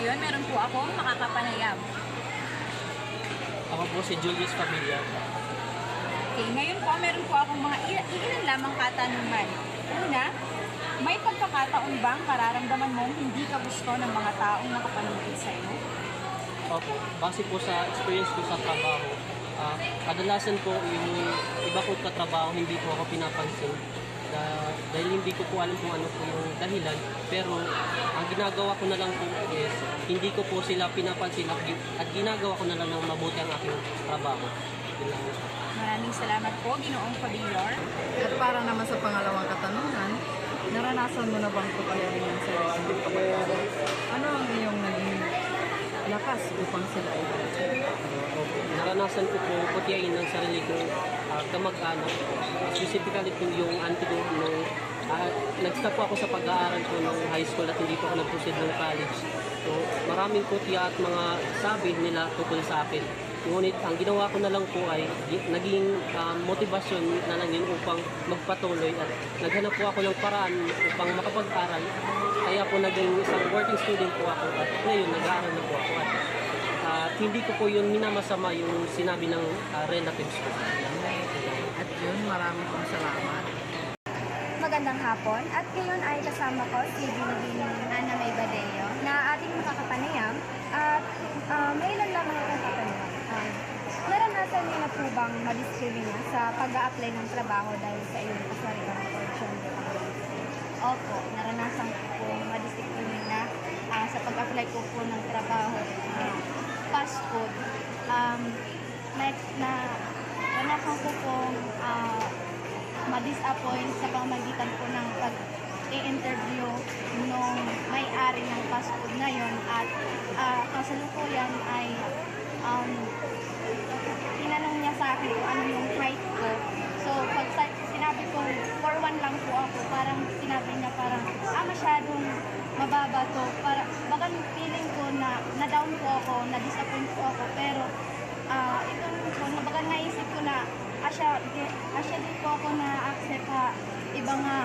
ngayon, meron po akong makakapanayam. Ako po si Julius Familia. Okay, ngayon po, meron po akong mga ilan lamang katanungan. Una, may pagkakataon bang pararamdaman mong hindi ka gusto ng mga taong nakapanood sa iyo? Opo, base po sa experience ko sa trabaho, ah, kadalasan po yung iba kong katrabaho hindi po ako pinapansin Da- dahil hindi ko po alam kung ano po yung dahilan pero ginagawa ko na lang po is hindi ko po sila pinapansin at, at ginagawa ko na lang ng mabuti ang aking trabaho. Maraming salamat po, Ginoong Pabillor. At para naman sa pangalawang katanungan, naranasan mo na bang tupayarin ang sarili mong kabayaran? Ano ang iyong naging lakas upang sila Opo. Naranasan ko po putiyain ng sarili kong uh, kamag-anak. Specifically po yung auntie ko nung uh, nag-stop ako sa pag-aaral ko nung high school at hindi po ako nag-proceed ng college. So maraming putya at mga sabi nila tungkol sa akin. Ngunit ang ginawa ko na lang po ay gi- naging uh, motivasyon na lang yun upang magpatuloy at naghanap po ako ng paraan upang makapag-aral. Kaya po naging isang working student po ako at ngayon nag-aaral na po ako. At at hindi ko po yun minamasama yung sinabi ng ah, relatives ko. At yun, maraming salamat. Magandang hapon at ngayon ay kasama ko si Binibini Ana May Badeo na ating makakapanayam at uh, may ilan lamang akong katanungan. Um, naranasan niyo na po bang madiskrimina sa pag apply ng trabaho dahil sa iyong kasarigang portion? Opo, naranasan ko po madiskrimina ah, sa pag-apply ko po ng trabaho uh, fast food. Um, na, na, naranasan ko po ah, ma-disappoint sa pamagitan po ng pag i-interview nung may-ari ng fast food na yon at uh, kasalukuyan ay um, tinanong niya sa akin kung ano yung height ko. So, pag sinabi ko, 4'1 lang po ako, parang sinabi niya parang, ah, masyadong mababa to. Para, baka feeling ko na na-down po ako, na-disappoint po ako, pero ah itong po, na baka naisip ko na asya, asya din po ako na accept ha, iba nga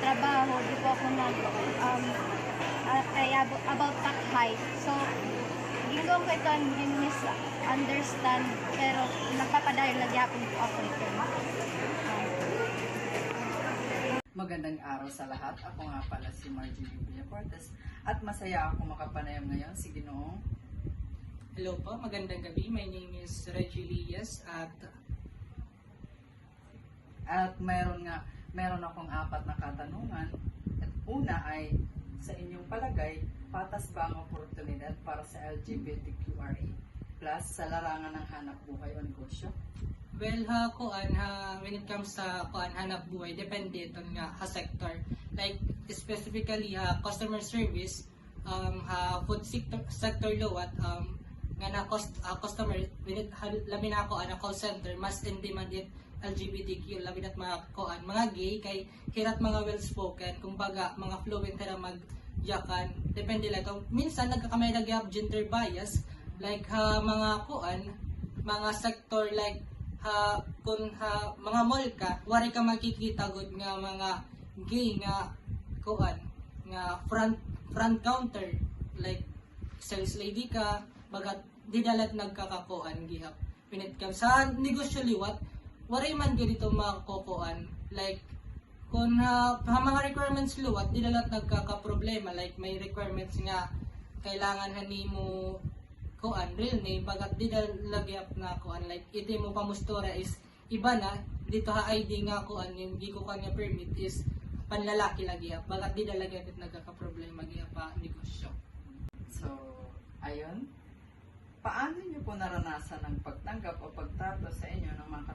trabaho, di po ako nag um, ah, kaya ab- about that height. So, ginagawa ko ito in misunderstand, pero nagpapadahil nagyapon po ako ito. Magandang araw sa lahat. Ako nga pala si Marjorie Villacortes at masaya ako makapanayam ngayon si Ginoong Hello po, magandang gabi. My name is Reggie Lias at At meron nga, meron akong apat na katanungan. At una ay, sa inyong palagay, patas ba ang oportunidad para sa LGBTQRA plus sa larangan ng hanap buhay o negosyo? well ha kuan ha when it comes sa kuan hanap buhay depende ito nga ha sector like specifically ha customer service um ha food sector sector law at um nga na cost, ah, customer when it ha, labi na ako ana call center mas in demand it LGBTQ labi na mga kuan mga gay kay hirat mga well spoken kumbaga mga fluent ra mag yakan depende lang kung minsan nagkakamay nagyap gender bias like ha mga kuan mga sector like ha kung ha mga mall ka wari ka makikita gud nga mga gay nga kuan nga front front counter like sales lady ka bagat di dalat nagkakakuan gihap. Pinit ka sa negosyo liwat wari man gyud dito makukuan like kung ha mga requirements luwat di dalat nagkakaproblema like may requirements nga kailangan hanimo kuan real name bagat di dal lagyap na kuan like iti mo pamustura is iba na dito ha ID nga kuan yung di ko kanya permit is panlalaki lagi ha bagat di dal lagyap it nagkakaproblema gyap pa negosyo. So, ayun. Paano niyo po naranasan ang pagtanggap o pagtrato sa inyo ng mga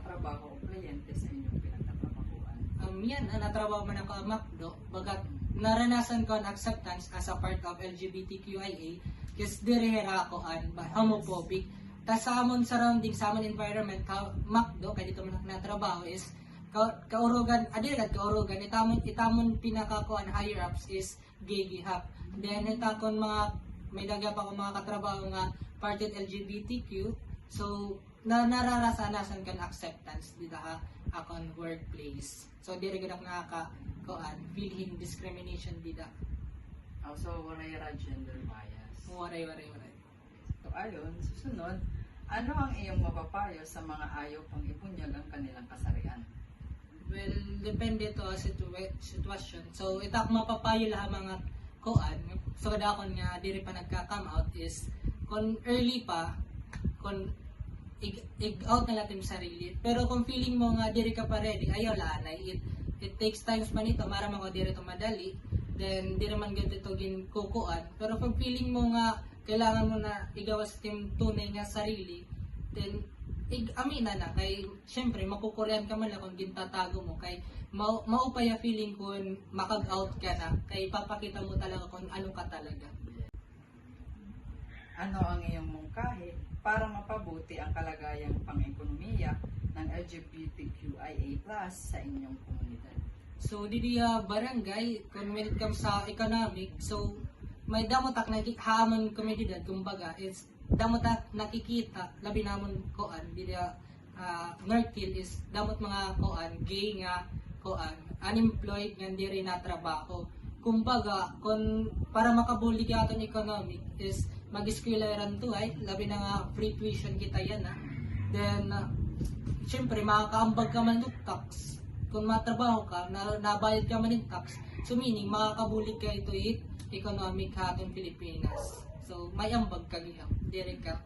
kliyente sa inyong pinagtatrabahuan? um, yan, ang natrabaho man ako ang MacDo, bagat naranasan ko ang acceptance as a part of LGBTQIA, kasi direhera ako an ba, homophobic. Tas sa amon surrounding, sa amon environment, ka, MacDo, kaya dito man ako natrabaho is, ka, kaurugan, adirad kaurugan, itamon, itamon pinakakuan higher ups is gay gihap. Then, itakon mga, may dagap ako mga katrabaho nga, parted LGBTQ, so, na nararasanasan kan acceptance dito ha akon workplace so diri gud ako nakaka kuan feeling discrimination dito Oh, so, wala yung gender bias. Waray, waray, waray. So ayon, susunod, ano ang iyong mapapayo sa mga ayaw pang ipunyag ang kanilang kasarian? Well, depende to sa situa- sitwasyon. So, itak mapapayo lahat mga kuan. So, kada kon nga diri pa nagka-come out is kon early pa, kon ig, ig out na natin sa sarili. Pero kung feeling mo nga diri ka pa ready, ayaw lanay. It, it takes times man ito, mara mga diri to madali. Then, di naman ganito ito ginkukuan. Pero kung feeling mo nga kailangan mo na igawas team tunay nga sarili, then ig amina na kay syempre makukuryan ka man lang kung gintatago mo kay mau maupaya feeling kun makag out ka na kay papakita mo talaga kung ano ka talaga Ano ang iyong mungkahi para mapabuti ang kalagayang pang-ekonomiya ng LGBTQIA+ sa inyong komunidad? so didi uh, barangay when it comes sa economic so may damotak na hamon komunidad. Kumbaga is damotak nakikita labi namon koan. Didi uh, North Hill is damot mga koan gay nga koan unemployed nga diri na trabaho kumbaga kung para makabuli ka aton economic is mag-eskwelaran to ay labi na nga free tuition kita yan ah. then uh, syempre makakaambag ka man ng tax. Kung matrabaho ka na nabayad ka man ng tax so meaning makakabuli ka ito it economic hatong Pilipinas. So may ambag ka gihap dire ka